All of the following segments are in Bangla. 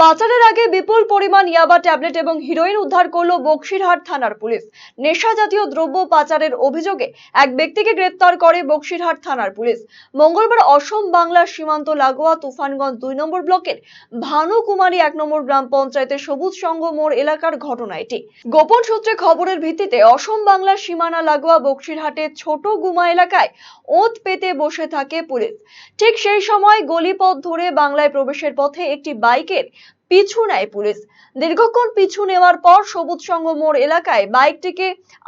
পাচারের আগে বিপুল পরিমাণ ইয়াবা ট্যাবলেট এবং হিরোইন উদ্ধার করল বক্সিরহাট থানার পুলিশ। নেশা জাতীয় দ্রব্য পাচারের অভিযোগে এক ব্যক্তিকে গ্রেপ্তার করে বক্সিরহাট থানার পুলিশ। মঙ্গলবার অসম বাংলার সীমান্ত লাগোয়া তুফানগঞ্জ দুই নম্বর ব্লকের ভানুকুমারী এক নম্বর গ্রাম পঞ্চায়েতের সবুজ সংঘ মোড় এলাকার ঘটনা এটি। গোপন সূত্রে খবরের ভিত্তিতে অসম বাংলার সীমানা লাগোয়া বক্সিরহাটের ছোট গুমা এলাকায় ওত পেতে বসে থাকে পুলিশ। ঠিক সেই সময় গলিপথ ধরে বাংলায় প্রবেশের পথে একটি বাইকের পিছু নেয় পুলিশ দীর্ঘক্ষণ পিছু নেওয়ার পর সবুজ সংঘ মোড় এলাকায় বাইকটিকে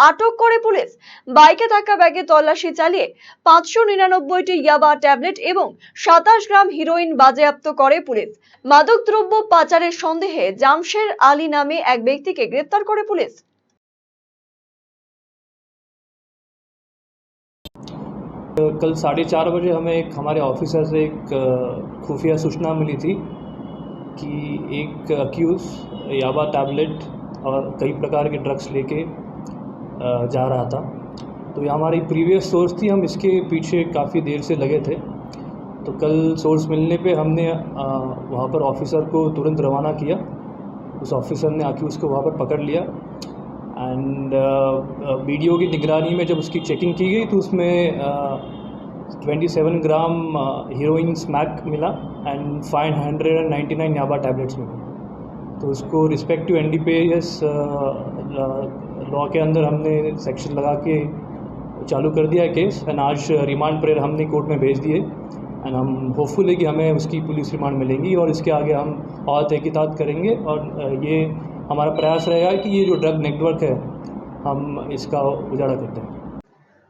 আটক করে পুলিশ বাইকে থাকা ব্যাগে তল্লাশি চালিয়ে পাঁচশো নিরানব্বইটি ইয়াবা ট্যাবলেট এবং সাতাশ গ্রাম হিরোইন বাজেয়াপ্ত করে পুলিশ মাদকদ্রব্য পাচারের সন্দেহে জামশের আলী নামে এক ব্যক্তিকে গ্রেপ্তার করে পুলিশ कल साढ़े चार बजे हमें एक हमारे ऑफिसर से एक अ, खुफिया सूचना मिली थी कि एक अक्यूज़ याबा टैबलेट और कई प्रकार के ड्रग्स लेके जा रहा था। तो ये हमारी प्रीवियस सोर्स थी, हम इसके पीछे काफ़ी देर से लगे थे। तो कल सोर्स मिलने पे हमने वहाँ पर ऑफिसर को तुरंत रवाना किया। उस ऑफिसर ने आके उसको वहाँ पर पकड़ लिया। एंड वीडियो की निगरानी में जब उसकी चेकिंग की गई तो उसमें twenty seven gram heroin smack मिला and five hundred and ninety nine yaba tablets मिले तो उसको respective N D P S law के अंदर हमने सेक्शन लगा के चालू कर दिया केस एंड आज रिमांड प्रेयर हमने कोर्ट में भेज दिए। एंड हम होपफुल है कि हमें उसकी पुलिस रिमांड मिलेंगी और इसके आगे हम और तहकीकात करेंगे और ये हमारा प्रयास रहेगा कि ये जो ड्रग नेटवर्क है, हम इसका उजाड़ा करते हैं।